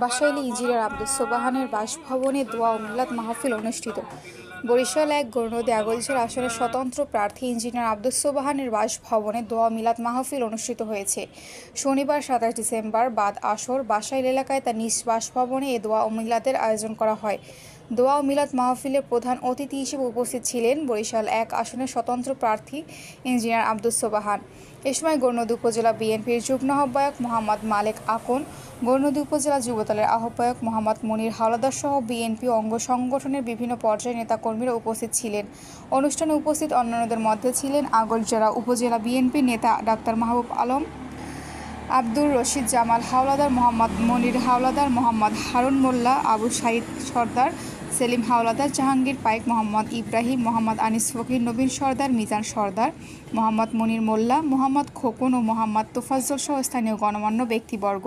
বাসাইলী engineer Abdul সোবাহানের বাসভবনে দোয়া ও মাহফিল অনুষ্ঠিত। বরিশাল এক গৌরনদী আগলঝের আসনের স্বতন্ত্র প্রার্থী ইঞ্জিনিয়ার আব্দুল সোবাহানের বাসভবনে দোয়া মিলাদ মাহফিল অনুষ্ঠিত হয়েছে। শনিবার সাতাশ ডিসেম্বর বাদ আসর বাসাইল এলাকায় তার নিজ বাসভবনে এ দোয়া ও মিলাদের আয়োজন করা হয়। দোয়া ও মিলাদ মাহফিলের প্রধান অতিথি হিসেবে উপস্থিত ছিলেন বরিশাল এক আসনের স্বতন্ত্র প্রার্থী ইঞ্জিনিয়ার আব্দুল সোবাহান। এ সময় গৌরনদী উপজেলা বিএনপির যুগ্ম আহ্বায়ক মোহাম্মদ মালেক আকন গৌরনদী উপজেলা যুবদলের আহ্বায়ক মোহাম্মদ মনির হাওলাদার সহ বিএনপি অঙ্গ সংগঠনের বিভিন্ন পর্যায়ের নেতাকর্মীরা উপস্থিত ছিলেন। অনুষ্ঠানে উপস্থিত অন্যান্যদের মধ্যে ছিলেন আগরজোড়া উপজেলা বিএনপি নেতা ডাক্তার মাহবুব আলম, আব্দুর রশিদ জামাল হাওলাদার, মোহাম্মদ মনির হাওলাদার, মোহাম্মদ হারুন মোল্লা, আবু সাইদ সর্দার সেলিম হাওলাদার জাহাঙ্গীর পাইক মোহাম্মদ ইব্রাহিম মোহাম্মদ আনিস ফকির নবীন সর্দার মিজান সর্দার মোহাম্মদ মনির মোল্লা মোহাম্মদ খোকন ও মোহাম্মদ তোফাজ্জল সহ স্থানীয় গণমান্য ব্যক্তিবর্গ।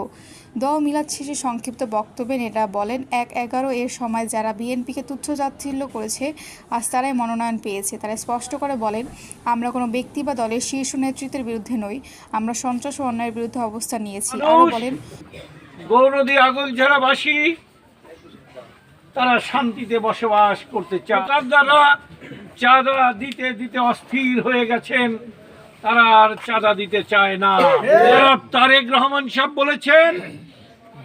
দোয়া ও মিলাদ শেষে সংক্ষিপ্ত বক্তব্যে নেতা বলেন এক এগারো এর সময় যারা বিএনপিকে তুচ্ছ জাচ্ছিল্য করেছে আজ তারাই মনোনয়ন পেয়েছে। তারা স্পষ্ট করে বলেন আমরা কোনো ব্যক্তি বা দলের শীর্ষ নেতৃত্বের বিরুদ্ধে নই আমরা সন্ত্রাস ও অন্যায়ের বিরুদ্ধে অবস্থান নিয়েছি। আরও বলেন গৌরদী আগল জেলাবাসী তারা শান্তিতে বসবাস করতে চায়। তার দ্বারা চাঁদা দিতে দিতে অস্থির হয়ে গেছেন। তারা আর চাঁদা দিতে চায় না। তারেক রহমান সাহেব বলেছেন,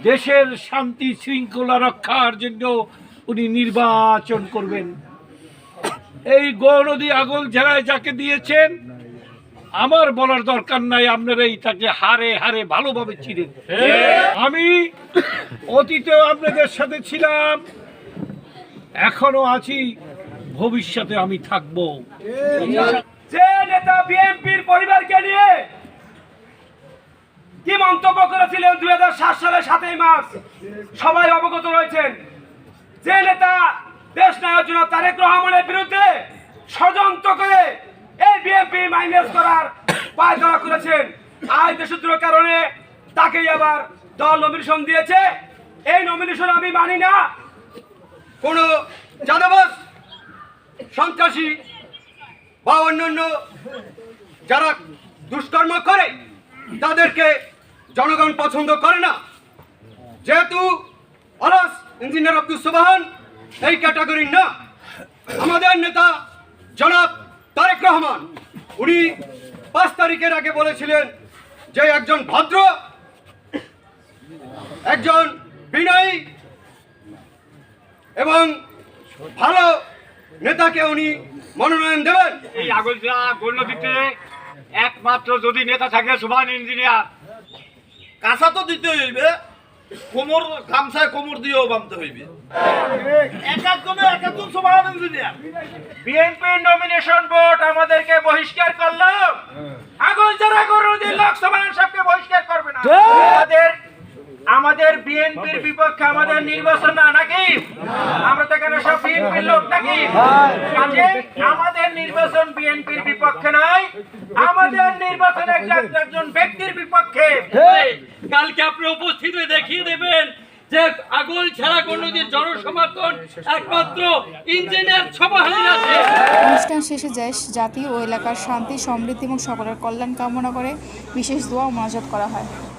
দেশের শান্তি শৃঙ্খলা রক্ষার জন্য উনি নির্বাচন করবেন। এই গৌরদী আগল জেলায় যাকে দিয়েছেন, আমার বলার দরকার নাই, আপনারাই তাকে হারে হারে ভালোভাবে চিনেন। আমি অতীতেও আপনাদের সাথে ছিলাম এখনও আছি। ভবিষ্যতে আমি থাকব। যে নেতা বিএনপির পরিবারকে নিয়ে কি মন্তব্য করেছিলেন দুই হাজার সাত সালের সাতই মার্চ? সবাই অবগত রয়েছেন। যে নেতা দেশ নায়ক জনাব তারেক রহমানের বিরুদ্ধে ষড়যন্ত্র করে এই বিএনপি মাইনাস করার পায়তারা করেছেন। আজ দেশদ্রোহ কারণে তাকেই আবার দল নমিনেশন দিয়েছে। এই নমিনেশন আমি মানি না। কোনো চাঁদাবাজ সন্ত্রাসী বা অন্যান্য যারা দুষ্কর্ম করে, তাদেরকে জনগণ পছন্দ করে না। যেহেতু অলস ইঞ্জিনিয়ার আব্দুল সুবাহান এই ক্যাটাগরির না, আমাদের নেতা জনাব তারেক রহমান, উনি পাঁচ তারিখের আগে বলেছিলেন যে একজন ভদ্র, একজন বিনয়ী এবং ভালো নেতাকে উনি মনোনয়ন দেবেন। এই আগলজা গণ্যদিতে একমাত্র যদি নেতা থাকে সুভান ইঞ্জিনিয়ার। কাঁচা তো দিতে হইবে কোমর গামছায় কোমর দিয়েও বাঁধতে হইবে। একা একাত্তর সমান ইঞ্জিনিয়ার। বিএনপি নমিনেশন বোর্ড আমাদেরকে বহিষ্কার করল আগল যারা গরুদের লোকসভা সাহেবকে বহিষ্কার করবে না আমাদের আমাদের বিএনপির বিপক্ষে আমাদের নির্বাচন না নাকি? আমরা তো এখানে সব বিএনপির লোক নাকি? কাজে আমাদের নির্বাচন বিএনপির বিপক্ষে নয় আমাদের নির্বাচন একজন ব্যক্তির বিপক্ষে। কালকে আপনি উপস্থিত হয়ে দেখিয়ে দেবেন যে আগল ছাড়া কোনদিন জনসমর্থন একমাত্র ইঞ্জিনিয়ার সভাহানি আছে। অনুষ্ঠান শেষে দেশ জাতি ও এলাকার শান্তি সমৃদ্ধি এবং সকলের কল্যাণ কামনা করে বিশেষ দোয়া ও করা হয়।